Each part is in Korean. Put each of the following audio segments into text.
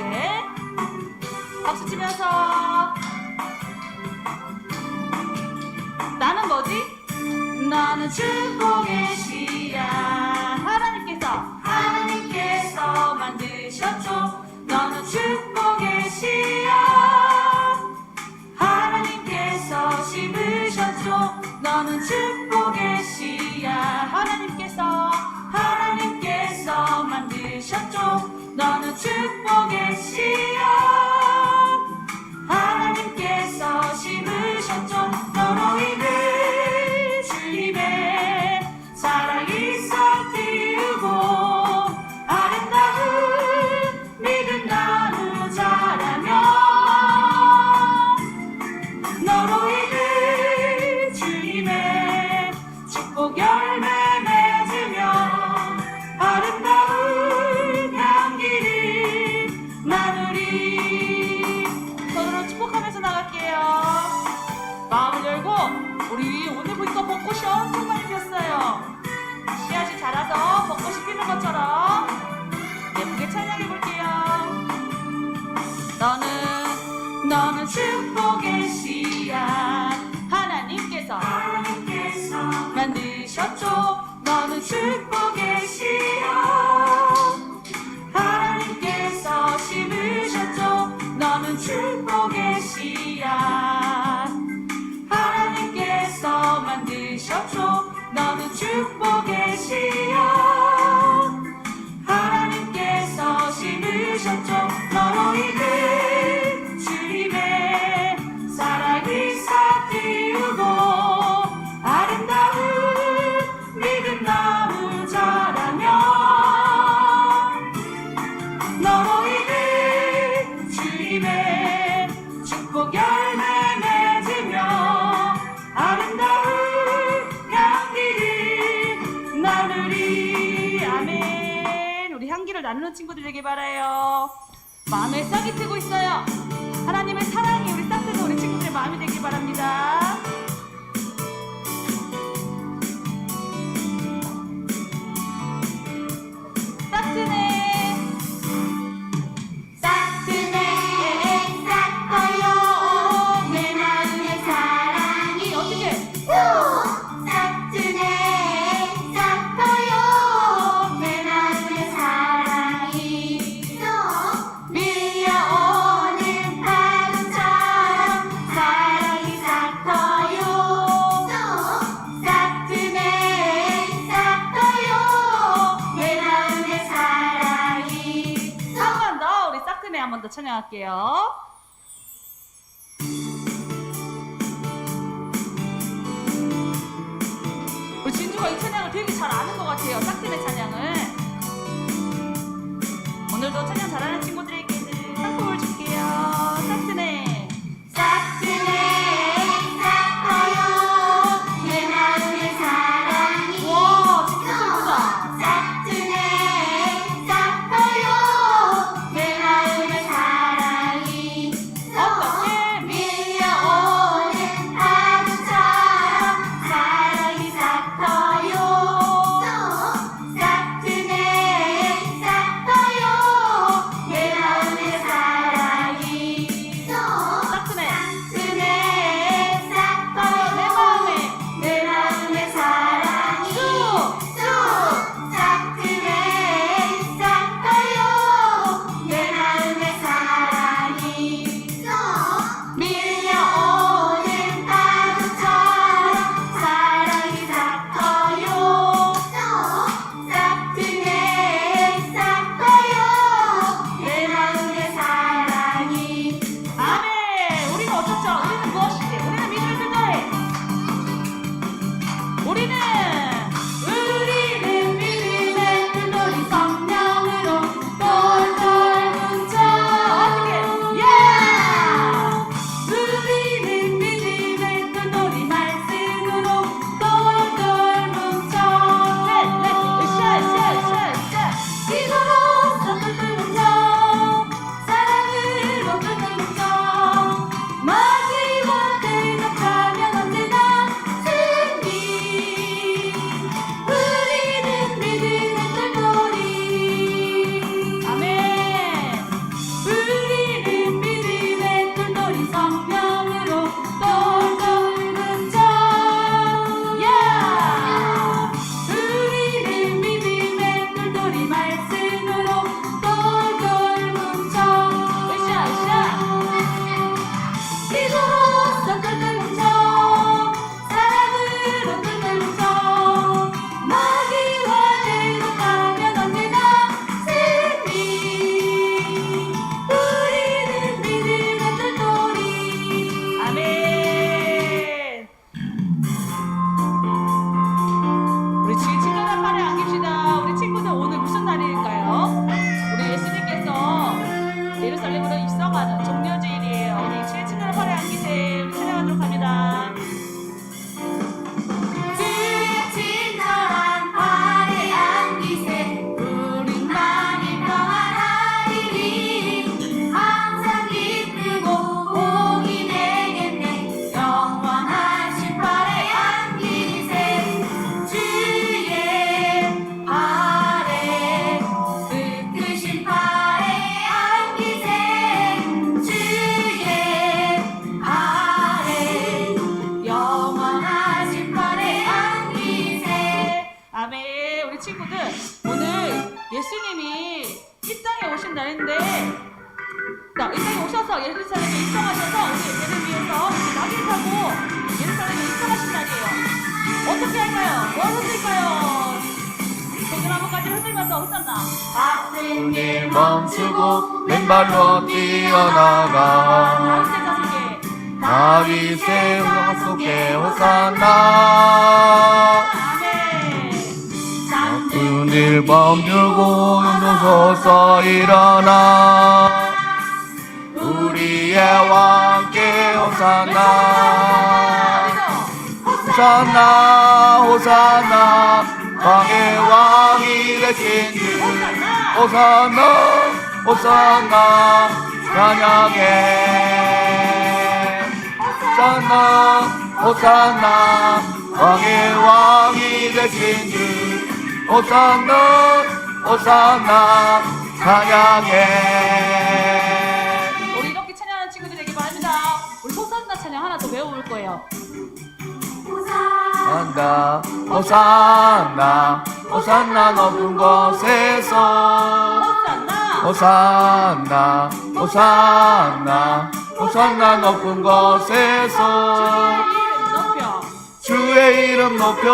함께 박수 치면서. 나는 뭐지? 나는 축복의 씨야. 하나님께서 하나님께서 만드셨죠. 너는 축복의 씨야. 하나님께서 심으셨죠. 너는 축복의 씨야. 하나님께서. 너는 축복의 씨앗. 행복의 씨앗. 하나님께서 만드셨죠. 너는 축복의 씨앗. 짝이 트고 있어요. 발로 뛰어나가. 다윗의 성 속에 호산나. 잠든 눈을 멈추고 눈서서 일어나. 우리의 왕께 호산나 호산나 호산나 왕의 왕이 되신 주. 호산나 호산나 찬양해 호산나 호산나 왕의 왕이 되신 주 호산나 호산나 찬양해 우리 이렇게 찬양하는 친구들에게 말합니다. 우리 호산나 찬양 하나 더 외워볼 거예요. 호산나 호산나 호산나 높은 곳에서 호산나 호산나 호산나 높은 곳에서 주의 이름 높여.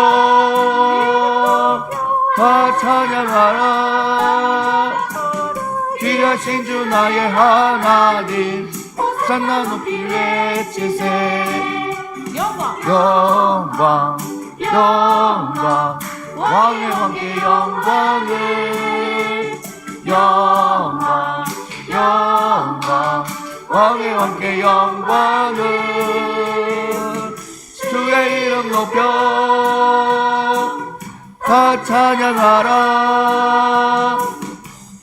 다 찬양하라 귀하신 주 나의 하나님 호산나 높이 외치세 영광. 영광 왕의 왕께 영광을 영광 영광. 왕의 왕께 영광을. 주의 이름 높여 다 찬양하라.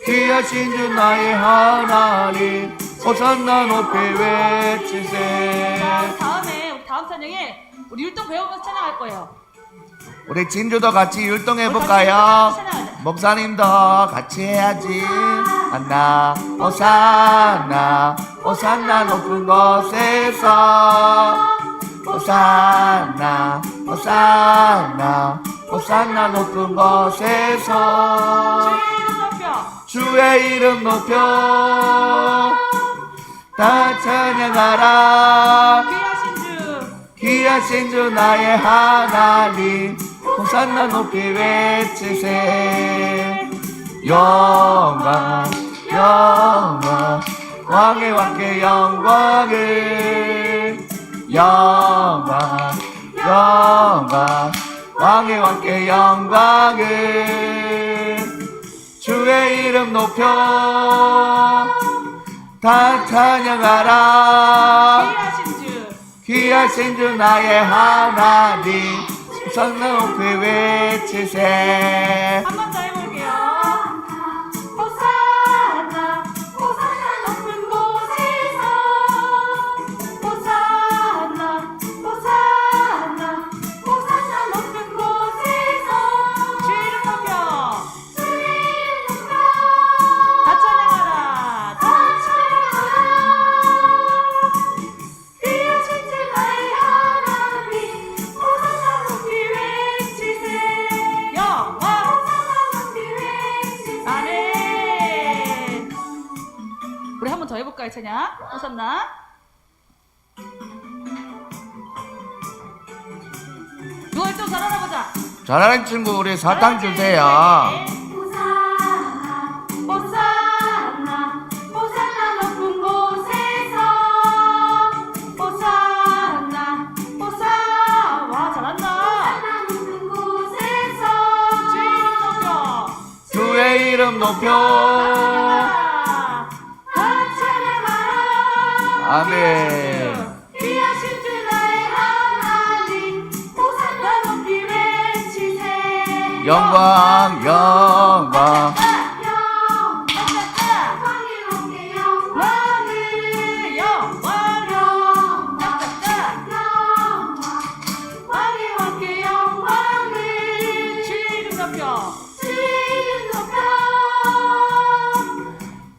귀하신 주 나의 하나님 호산나 높이 외치세. 자, 다음에 다음 찬양에 우리 율동 배우면서 찬양할 거예요. 우리 진주도 같이 율동해 우리 볼까요? 같이 찬양하자. 목사님도 같이 해야지. 하나, 오산나, 오산나 높은 곳에서. 오산나, 오산나, 오산나 높은 곳에서. 주의 이름 높여. 주의 이름 높여. 다 찬양하라. 귀하신 주. 귀하신 주 나의 하나님 호산나 높이 외치세. 영광 영광 왕의 왕께 영광을. 영광 영광 왕의 왕께 영광을. 주의 이름 높여 다 찬양하라. 귀하신 주. 귀하신 주 나의 하나님 성나 높이 외치세 한 번 더 해볼게요. 잘하는 친구 우리 사탕 주세요. 호산나 호산나 호산 름 높여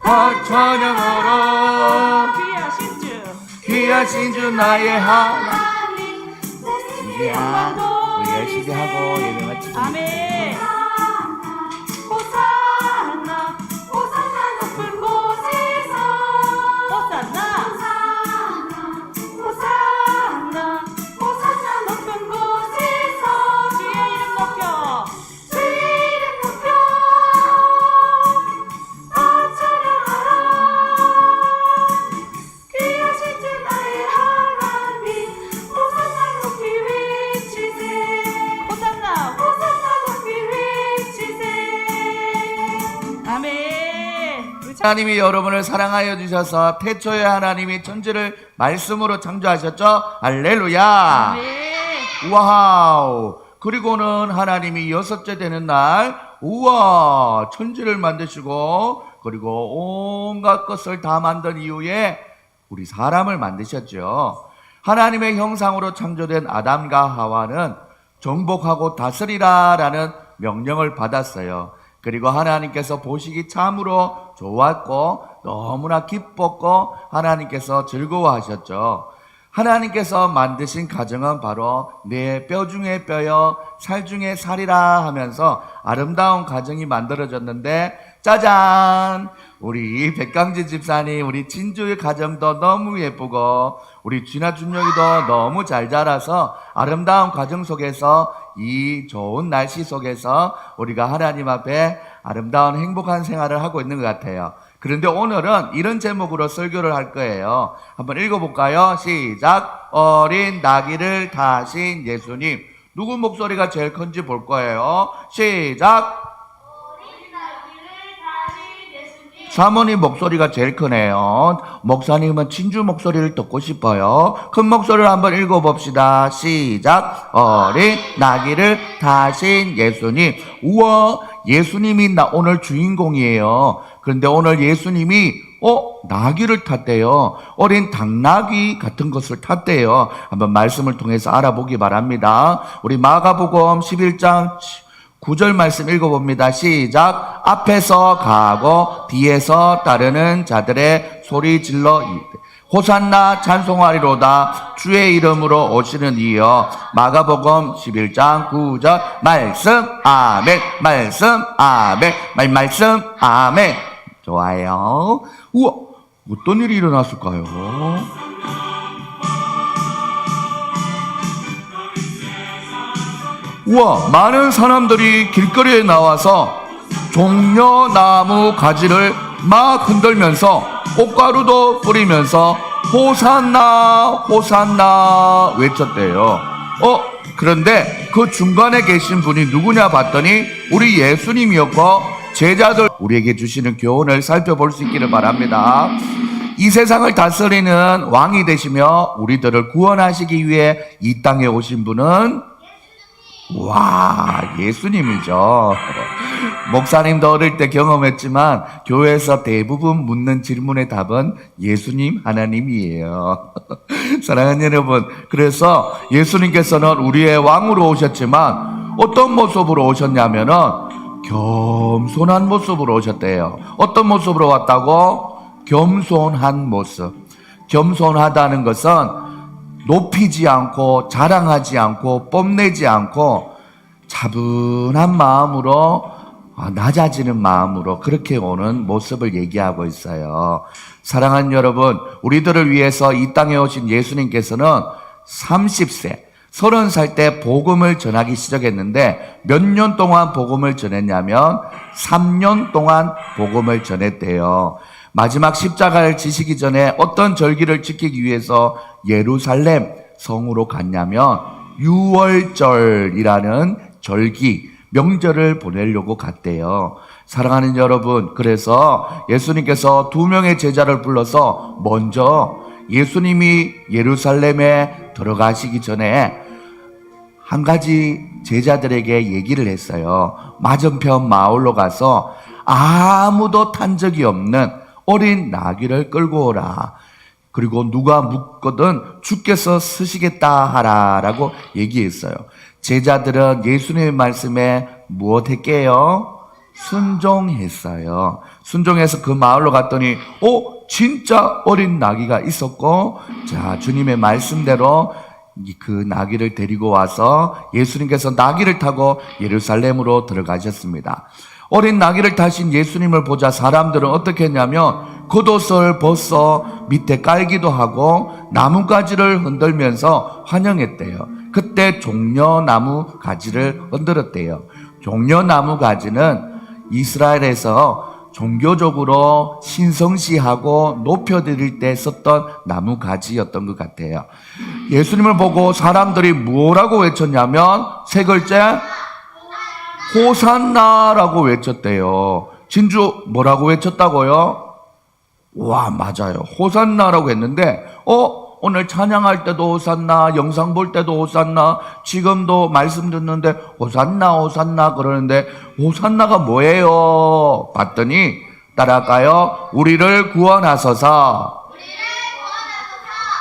다 찬양하라 귀하신 주. 귀하신 주 나의 하나님 하나님 진주야 우리 열심히 하고 예배 마치고 아멘. 하나님이 여러분을 사랑하여 주셔서 태초에 하나님이 천지를 말씀으로 창조하셨죠. 할렐루야. 네. 와우. 그리고는 하나님이 여섯째 되는 날, 우와, 천지를 만드시고, 그리고 온갖 것을 다 만든 이후에 우리 사람을 만드셨죠. 하나님의 형상으로 창조된 아담과 하와는 정복하고 다스리라라는 명령을 받았어요. 그리고 하나님께서 보시기 참으로 좋았고 너무나 기뻤고 하나님께서 즐거워하셨죠. 하나님께서 만드신 가정은 바로 내 뼈 중에 뼈여 살 중에 살이라 하면서 아름다운 가정이 만들어졌는데 짜잔 우리 백강지 집사님 우리 진주의 가정도 너무 예쁘고 우리 쥐나 준영이도 너무 잘 자라서 아름다운 가정 속에서 이 좋은 날씨 속에서 우리가 하나님 앞에 아름다운 행복한 생활을 하고 있는 것 같아요. 그런데 오늘은 이런 제목으로 설교를 할 거예요. 한번 읽어볼까요? 시작. 어린 나귀를 타신 예수님. 누구 목소리가 제일 큰지 볼 거예요. 시작. 사모님 목소리가 제일 크네요. 목사님은 진주 목소리를 듣고 싶어요. 큰 목소리를 한번 읽어봅시다. 시작. 어린 나귀를 타신 예수님. 우와, 예수님이 나 오늘 주인공이에요. 그런데 오늘 예수님이 어 나귀를 탔대요. 어린 당나귀 같은 것을 탔대요. 한번 말씀을 통해서 알아보기 바랍니다. 우리 마가복음 11장 9절 말씀 읽어봅니다. 시작. 앞에서 가고 뒤에서 따르는 자들의 소리 질러 호산나 찬송하리로다. 주의 이름으로 오시는 이여. 마가복음 11장 9절 말씀 아멘 말씀 아멘 말 말씀 아멘. 좋아요. 우와 어떤 일이 일어났을까요? 우와, 많은 사람들이 길거리에 나와서 종려나무 가지를 막 흔들면서 꽃가루도 뿌리면서 호산나, 호산나 외쳤대요. 어, 그런데 그 중간에 계신 분이 누구냐 봤더니 우리 예수님이었고 제자들 우리에게 주시는 교훈을 살펴볼 수 있기를 바랍니다. 이 세상을 다스리는 왕이 되시며 우리들을 구원하시기 위해 이 땅에 오신 분은 와, 예수님이죠. 목사님도 어릴 때 경험했지만 교회에서 대부분 묻는 질문의 답은 예수님 하나님이에요. 사랑하는 여러분, 그래서 예수님께서는 우리의 왕으로 오셨지만 어떤 모습으로 오셨냐면은 겸손한 모습으로 오셨대요. 어떤 모습으로 왔다고? 겸손한 모습. 겸손하다는 것은 높이지 않고 자랑하지 않고 뽐내지 않고 차분한 마음으로 아, 낮아지는 마음으로 그렇게 오는 모습을 얘기하고 있어요. 사랑하는 여러분, 우리들을 위해서 이 땅에 오신 예수님께서는 30세, 30살 때 복음을 전하기 시작했는데 몇 년 동안 복음을 전했냐면 3년 동안 복음을 전했대요. 마지막 십자가를 지시기 전에 어떤 절기를 지키기 위해서 예루살렘 성으로 갔냐면 6월절이라는 절기, 명절을 보내려고 갔대요. 사랑하는 여러분, 그래서 예수님께서 두 명의 제자를 불러서 먼저 예수님이 예루살렘에 들어가시기 전에 한 가지 제자들에게 얘기를 했어요. 맞은편 마을로 가서 아무도 탄 적이 없는 어린 나귀를 끌고 오라. 그리고 누가 묻거든 주께서 쓰시겠다 하라라고 얘기했어요. 제자들은 예수님의 말씀에 무엇 했게요? 순종했어요. 순종해서 그 마을로 갔더니, 어, 진짜 어린 나귀가 있었고, 자, 주님의 말씀대로 이- 그 나귀를 데리고 와서 예수님께서 나귀를 타고 예루살렘으로 들어가셨습니다. 어린 나귀를 타신 예수님을 보자 사람들은 어떻게 했냐면 겉옷을 벗어 밑에 깔기도 하고 나뭇가지를 흔들면서 환영했대요. 그때 종려나무 가지를 흔들었대요. 종려나무 가지는 이스라엘에서 종교적으로 신성시하고 높여드릴 때 썼던 나무 가지였던 것 같아요. 예수님을 보고 사람들이 뭐라고 외쳤냐면 세 글자 호산나라고 외쳤대요. 진주 뭐라고 외쳤다고요? 와, 맞아요. 호산나라고 했는데, 어? 오늘 찬양할 때도 호산나, 영상 볼 때도 호산나, 지금도 말씀 듣는데 호산나, 호산나 그러는데 호산나가 뭐예요? 봤더니 따라할까요? 우리를 구원하소서.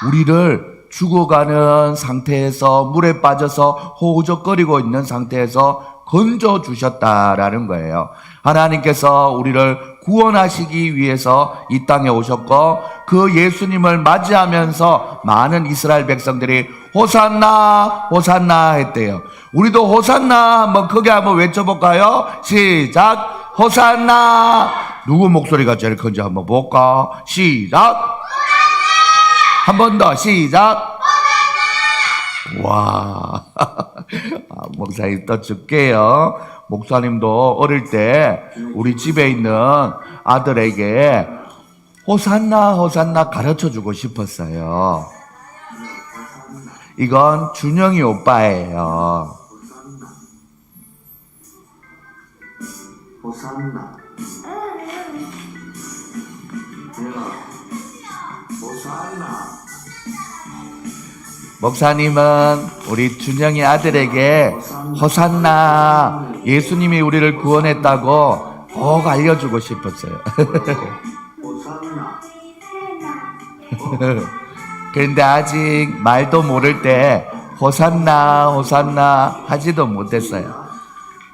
우리를 죽어가는 상태에서 물에 빠져서 호우적거리고 있는 상태에서 건져 주셨다라는 거예요. 하나님께서 우리를 구원하시기 위해서 이 땅에 오셨고 그 예수님을 맞이하면서 많은 이스라엘 백성들이 호산나 호산나 했대요. 우리도 호산나 한번 크게 한번 외쳐볼까요? 시작 호산나 누구 목소리가 제일 큰지 한번 볼까? 시작 한 번 더 시작. 와, 아, 목사님 또 줄게요. 목사님도 어릴 때 우리 집에 있는 아들에게 호산나 호산나 가르쳐 주고 싶었어요. 이건 준영이 오빠예요. 호산나 호산나 목사님은 우리 준영이 아들에게 호산나 예수님이 우리를 구원했다고 꼭 알려주고 싶었어요. 그런데 아직 말도 모를 때 호산나 호산나 하지도 못했어요.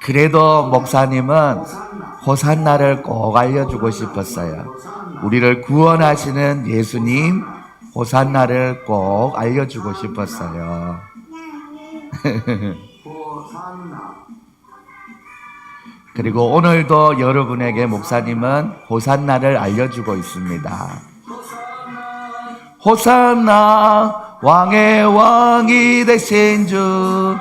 그래도 목사님은 호산나 호산나를 꼭 알려주고 싶었어요. 우리를 구원하시는 예수님 호산나를 꼭 알려주고 싶었어요. 그리고 오늘도 여러분에게 목사님은 호산나를 알려주고 있습니다. 호산나 왕의 왕이 되신 주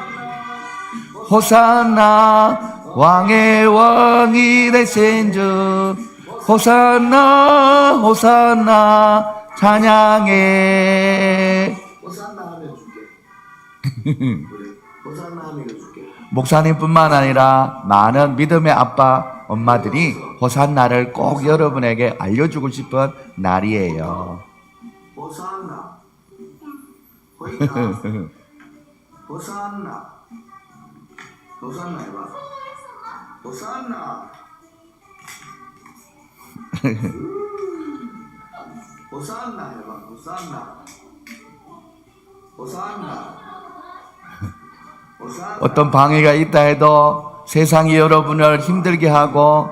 호산나 왕의 왕이 되신 주 호산나 호산나 찬양해 목사님뿐만 아니라 많은 믿음의 아빠 엄마들이 호산나를 꼭 여러분에게 알려주고 싶은 날이에요. 호산나 호산나 호산나 해봐 호산나 호산나 해봐. 호산나 호산나 어떤 방해가 있다 해도 세상이 여러분을 힘들게 하고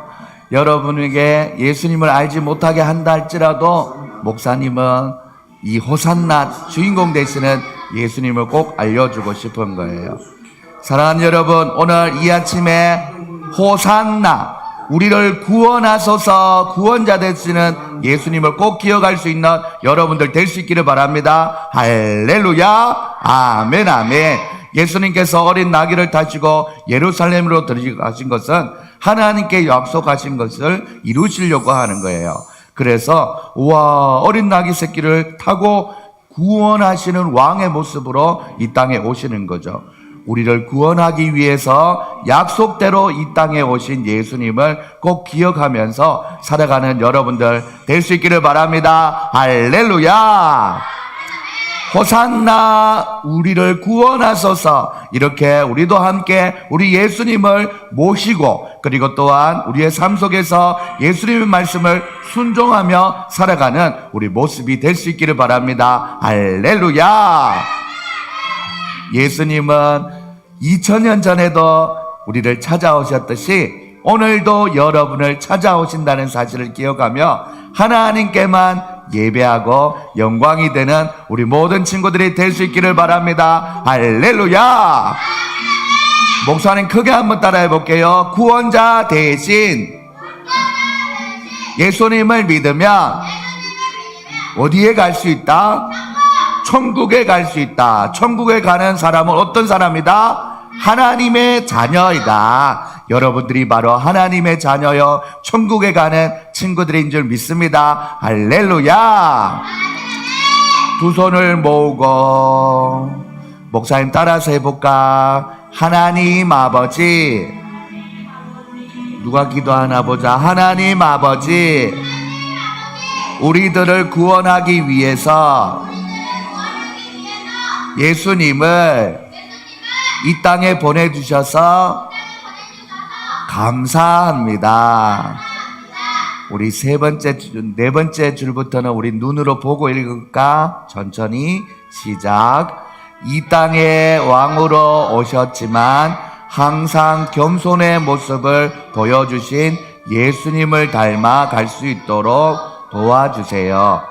여러분에게 예수님을 알지 못하게 한다 할지라도 목사님은 이 호산나 주인공 되시는 예수님을 꼭 알려주고 싶은 거예요. 사랑하는 여러분, 오늘 이 아침에 호산나 우리를 구원하소서 구원자 되시는 예수님을 꼭 기억할 수 있는 여러분들 될 수 있기를 바랍니다. 할렐루야. 아멘 아멘. 예수님께서 어린 나귀를 타시고 예루살렘으로 들어가신 것은 하나님께 약속하신 것을 이루시려고 하는 거예요. 그래서 와 어린 나귀 새끼를 타고 구원하시는 왕의 모습으로 이 땅에 오시는 거죠. 우리를 구원하기 위해서 약속대로 이 땅에 오신 예수님을 꼭 기억하면서 살아가는 여러분들 될 수 있기를 바랍니다. 할렐루야! 호산나 우리를 구원하소서 이렇게 우리도 함께 우리 예수님을 모시고 그리고 또한 우리의 삶 속에서 예수님의 말씀을 순종하며 살아가는 우리 모습이 될 수 있기를 바랍니다. 할렐루야! 예수님은 2000년 전에도 우리를 찾아오셨듯이 오늘도 여러분을 찾아오신다는 사실을 기억하며 하나님께만 예배하고 영광이 되는 우리 모든 친구들이 될 수 있기를 바랍니다. 할렐루야! 목사님 크게 한번 따라해 볼게요. 구원자 대신 예수님을 믿으면 어디에 갈 수 있다? 천국에 갈 수 있다. 천국에 가는 사람은 어떤 사람이다? 하나님의 자녀이다. 여러분들이 바로 하나님의 자녀여 천국에 가는 친구들인 줄 믿습니다. 할렐루야. 두 손을 모으고 목사님 따라서 해볼까? 하나님 아버지 누가 기도하나 보자. 하나님 아버지 우리들을 구원하기 위해서 예수님을 이 땅에 보내주셔서 감사합니다. 우리 세 번째 줄, 네 번째 줄부터는 우리 눈으로 보고 읽을까? 천천히 시작. 이 땅에 왕으로 오셨지만 항상 겸손의 모습을 보여주신 예수님을 닮아 갈 수 있도록 도와주세요.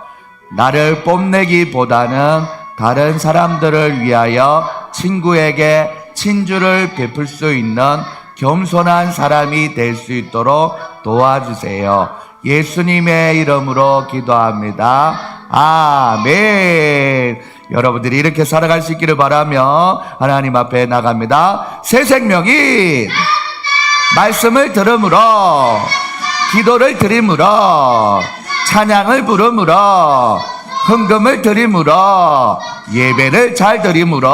나를 뽐내기보다는 다른 사람들을 위하여 친구에게 친주를 베풀 수 있는 겸손한 사람이 될 수 있도록 도와주세요. 예수님의 이름으로 기도합니다. 아멘. 여러분들이 이렇게 살아갈 수 있기를 바라며 하나님 앞에 나갑니다. 새 생명이 말씀을 들음으로 기도를 드림으로 찬양을 부름으로 헌금을 드림으로 예배를 잘 드림으로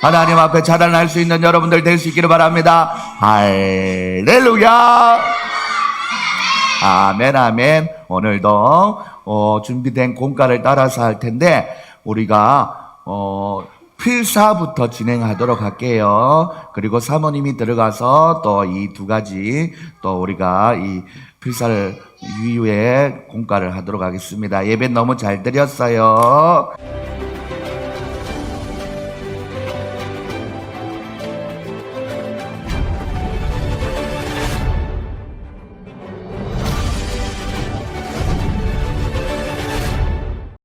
하나님 앞에 자랑할 수 있는 여러분들 될 수 있기를 바랍니다. 할렐루야. 아멘, 아멘. 오늘도 어, 준비된 공가를 따라서 할 텐데 우리가 어, 필사부터 진행하도록 할게요. 그리고 사모님이 들어가서 또 이 두 가지 또 우리가 이 필사를 이후에 공가를 하도록 하겠습니다. 예배 너무 잘 드렸어요.